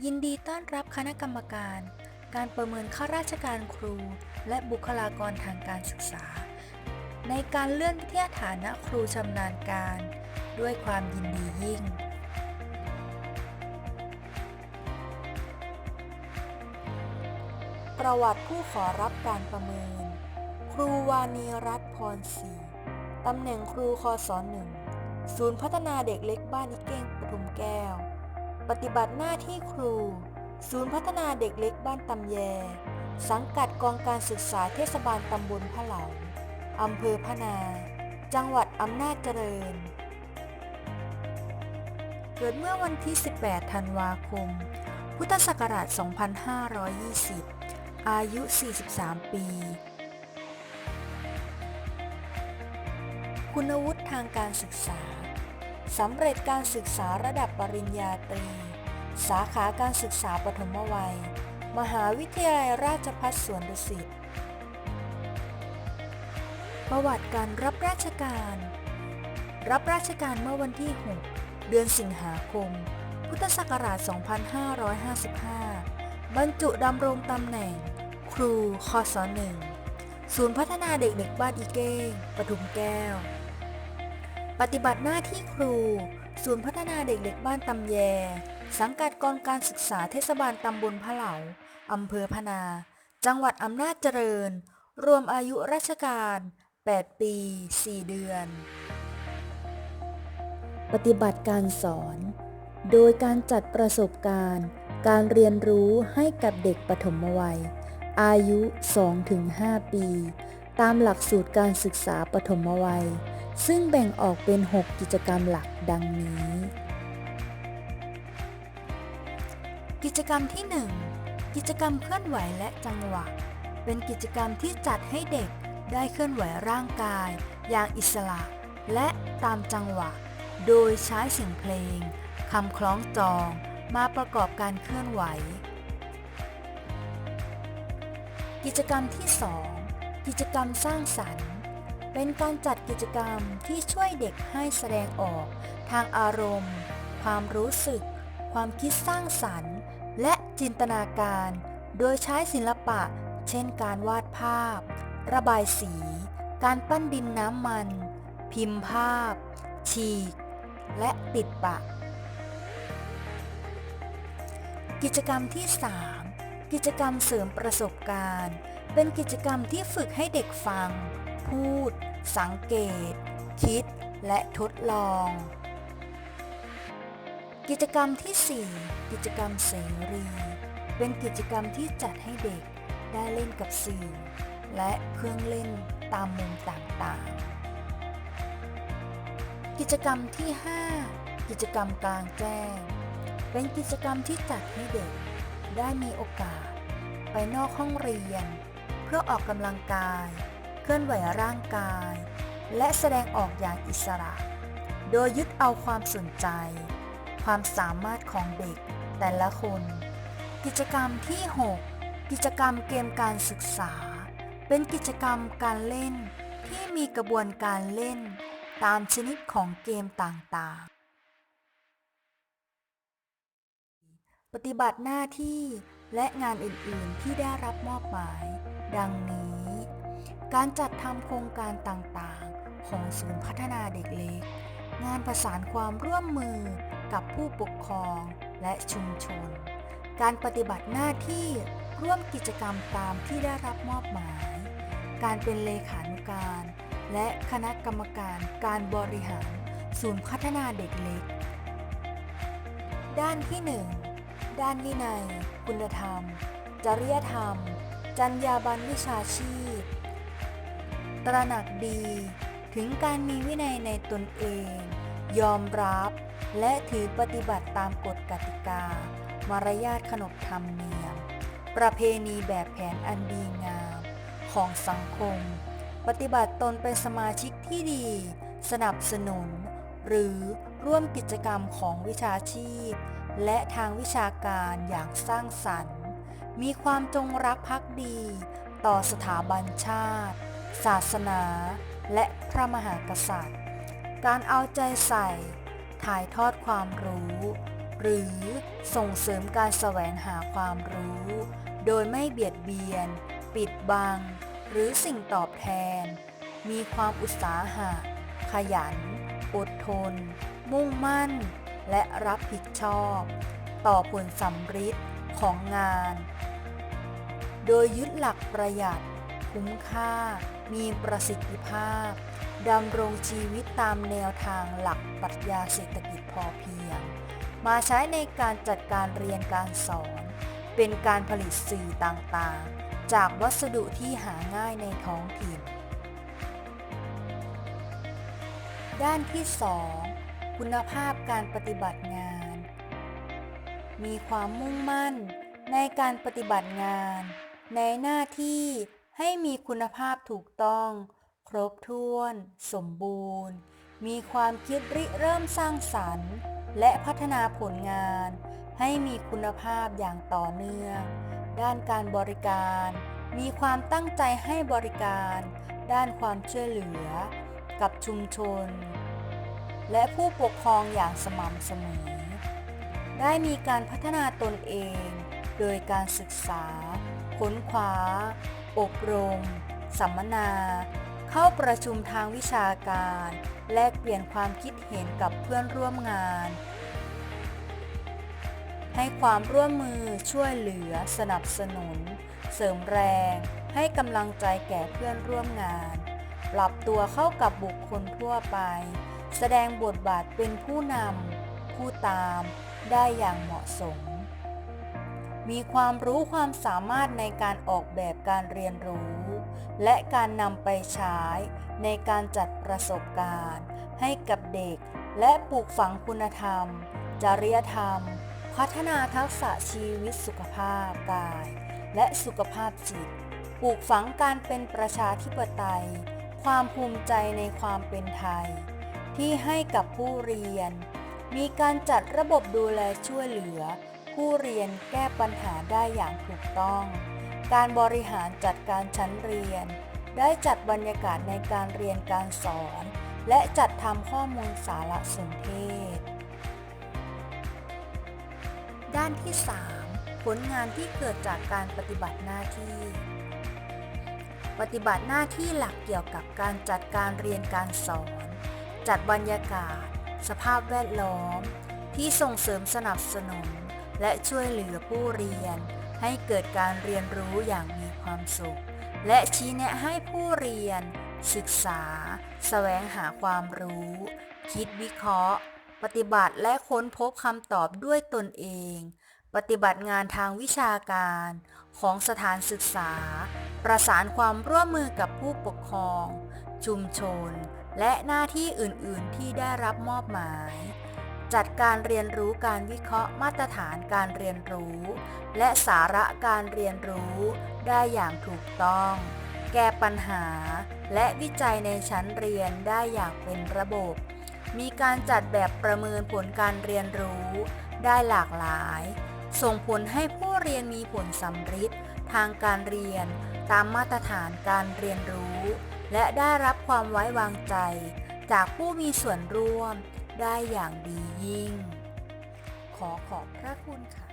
ยินดีต้อนรับคณะกรรมการ การประเมินข้าราชการครู และบุคลากรทางการศึกษา ในการเลื่อนวิทยาฐานะครูชำนาญการ ด้วยความยินดียิ่ง ประวัติผู้ขอรับการประเมิน ครูวานีรัตน์พรศรีตำแหน่งครูคศหนึ่งศูนย์พัฒนาเด็กเล็กบ้านนิเก้งปทุมแก้ว ปฏิบัติหน้าที่ครู ศูนย์พัฒนาเด็กเล็กบ้านตำแย สังกัดกองการศึกษาเทศบาลตำบลพะเหลาอำเภอพะนา จังหวัดอำนาจเจริญ เกิดเมื่อวันที่ 18 ธันวาคม พุทธศักราช 2520 อายุ 43 ปี คุณวุฒิทางการศึกษา สำเร็จการศึกษาระดับปริญญาตรี สาขาการศึกษาปฐมวัย มหาวิทยาลัยราชภัฏสวนดุสิต ประวัติการรับราชการ รับราชการเมื่อวันที่ 6 เดือนสิงหาคม พุทธศักราช 2555 บรรจุดำรงตำแหน่ง ครูคศ1ศูนย์พัฒนาเด็กเด็กบ้านอีเก้งปทุมแก้ว ปฏิบัติหน้าที่ครู ศูนย์พัฒนาเด็กเล็กบ้านตำแย สังกัดกองการศึกษาเทศบาลตำบลพะเหลาอำเภอพนา จังหวัดอำนาจเจริญ รวมอายุราชการ 8 ปี 4 เดือน ปฏิบัติการสอน โดยการจัดประสบการณ์ การเรียนรู้ให้กับเด็กปฐมวัย อายุ 2-5 ปี ตามหลักสูตรการศึกษาปฐมวัย ซึ่งแบ่งออกเป็น 6 กิจกรรมหลักดังนี้ กิจกรรมที่ 1 กิจกรรมเคลื่อนไหวและจังหวะ เป็นกิจกรรมที่จัดให้เด็กได้เคลื่อนไหวร่างกาย อย่างอิสระ และตามจังหวะ โดยใช้เสียงเพลงคำคล้องจองมาประกอบการเคลื่อนไหว กิจกรรมที่ 2 กิจกรรมสร้างสรรค์ เป็นการจัดกิจกรรมที่ช่วยเด็กให้แสดงออก ทางอารมณ์ ความรู้สึก ความคิดสร้างสรรค์ และจินตนาการ โดยใช้ศิลปะ เช่นการวาดภาพ ระบายสี การปั้นดินน้ำมัน พิมพ์ภาพ ฉีก และติดปะ กิจกรรมที่ 3 กิจกรรมเสริมประสบการณ์ เป็นกิจกรรมที่ฝึกให้เด็กฟัง พูด สังเกต คิด และทดลอง กิจกรรมที่ 4 กิจกรรมเสรี เป็นกิจกรรมที่จัดให้เด็กได้เล่นกับสื่อและเครื่องเล่นตามมุมต่างๆ กิจกรรมที่ 5 กิจกรรมกลางแจ้ง เป็นกิจกรรมที่จัดให้เด็กได้มีโอกาส ไปนอกห้องเรียน เพื่อออกกำลังกาย เคลื่อนไหวร่างกาย และแสดงออกอย่างอิสระ โดยยึดเอาความสนใจ ความสามารถของเด็กแต่ละคน กิจกรรมที่ 6 กิจกรรมเกมการศึกษา เป็นกิจกรรมการเล่นที่มีกระบวนการเล่นตามชนิดของเกมต่างๆ ปฏิบัติหน้าที่และงานอื่นๆที่ได้รับมอบหมาย ดังนี้ การจัดทำโครงการต่างๆ ของศูนย์พัฒนาเด็กเล็ก งานประสานความร่วมมือกับผู้ปกครองและชุมชน การปฏิบัติหน้าที่ร่วมกิจกรรมตามที่ได้รับมอบหมาย การเป็นเลขานุการ และคณะกรรมการการบริหาร ศูนย์พัฒนาเด็กเล็ก ด้านที่ 1 ด้านวินัย คุณธรรม จริยธรรม จรรยาบรรณวิชาชีพ ตระหนักดีถึงการมีวินัยในตนเอง ยอมรับและถือปฏิบัติตามกฎกติกา มารยาทขนบธรรมเนียม ประเพณีแบบแผนอันดีงาม ของสังคม ปฏิบัติตนเป็นสมาชิกที่ดี สนับสนุน หรือร่วมกิจกรรมของวิชาชีพ และทางวิชาการอย่างสร้างสรรค์ มีความจงรักภักดี ต่อสถาบันชาติ ศาสนา และพระมหากษัตริย์ การเอาใจใส่ ถ่ายทอดความรู้ หรือส่งเสริมการแสวงหาความรู้ โดยไม่เบียดเบียน ปิดบัง หรือสิ่งตอบแทน มีความอุตสาหะ ขยัน อดทน มุ่งมั่น และรับผิดชอบ ต่อผลสำฤทธิ์ของงาน โดยยึดหลักประหยัด คุ้มค่า มีประสิทธิภาพดำรงชีวิตตามแนวทางหลักปรัชญาเศรษฐกิจพอเพียง มาใช้ในการจัดการเรียนการสอน เป็นการผลิตสื่อต่างๆ จากวัสดุที่หาง่ายในท้องถิ่น ด้านที่ 2 คุณภาพการปฏิบัติงาน มีความมุ่งมั่นในการปฏิบัติงาน ในหน้าที่ ให้มีคุณภาพถูกต้อง ครบถ้วน สมบูรณ์ มีความคิดริเริ่มสร้างสรรค์ และพัฒนาผลงาน ให้มีคุณภาพอย่างต่อเนื่อง ด้านการบริการ มีความตั้งใจให้บริการ ด้านความช่วยเหลือ กับชุมชน และผู้ปกครองอย่างสม่ำเสมอ ได้มีการพัฒนาตนเอง โดยการศึกษา ค้นคว้า อบรม สัมมนา เข้าประชุมทางวิชาการ แลกเปลี่ยนความคิดเห็นกับเพื่อนร่วมงาน ให้ความร่วมมือช่วยเหลือสนับสนุน เสริมแรง ให้กำลังใจแก่เพื่อนร่วมงาน ปรับตัวเข้ากับบุคคลทั่วไป แสดงบทบาทเป็นผู้นำผู้ตามได้อย่างเหมาะสม มีความรู้ความสามารถในการออกแบบการเรียนรู้ และการนำไปใช้ในการจัดประสบการณ์ ให้กับเด็ก และปลูกฝังคุณธรรม จริยธรรม พัฒนาทักษะชีวิตสุขภาพกาย และสุขภาพจิต ปลูกฝังการเป็นประชาธิปไตย ความภูมิใจในความเป็นไทย ที่ให้กับผู้เรียน มีการจัดระบบดูแลช่วยเหลือ ผู้เรียนแก้ปัญหาได้อย่างถูกต้อง การบริหารจัดการชั้นเรียน ได้จัดบรรยากาศในการเรียนการสอน และจัดทำข้อมูลสารสนเทศ ด้านที่ 3 ผลงานที่เกิดจากการปฏิบัติหน้าที่ ปฏิบัติหน้าที่หลักเกี่ยวกับการจัดการเรียนการสอน จัดบรรยากาศ สภาพแวดล้อม ที่ส่งเสริมสนับสนุน และช่วยเหลือผู้เรียน ให้เกิดการเรียนรู้อย่างมีความสุข และชี้แนะให้ผู้เรียน ศึกษาแสวงหาความรู้ คิดวิเคราะห์ ปฏิบัติและค้นพบคำตอบด้วยตนเอง ปฏิบัติงานทางวิชาการของสถานศึกษา ประสานความร่วมมือกับผู้ปกครอง ชุมชน และหน้าที่อื่น ๆ ที่ได้รับมอบหมาย จัดการเรียนรู้การวิเคราะห์มาตรฐานการเรียนรู้ และสาระการเรียนรู้ได้อย่างถูกต้อง แก้ปัญหา และวิจัยในชั้นเรียนได้อย่างเป็นระบบ มีการจัดแบบประเมินผลการเรียนรู้ได้หลากหลาย ส่งผลให้ผู้เรียนมีผลสำฤทธิ์ทางการเรียน ตามมาตรฐานการเรียนรู้ และได้รับความไว้วางใจ จากผู้มีส่วนร่วม ได้อย่างดียิ่ง ขอขอบพระคุณค่ะ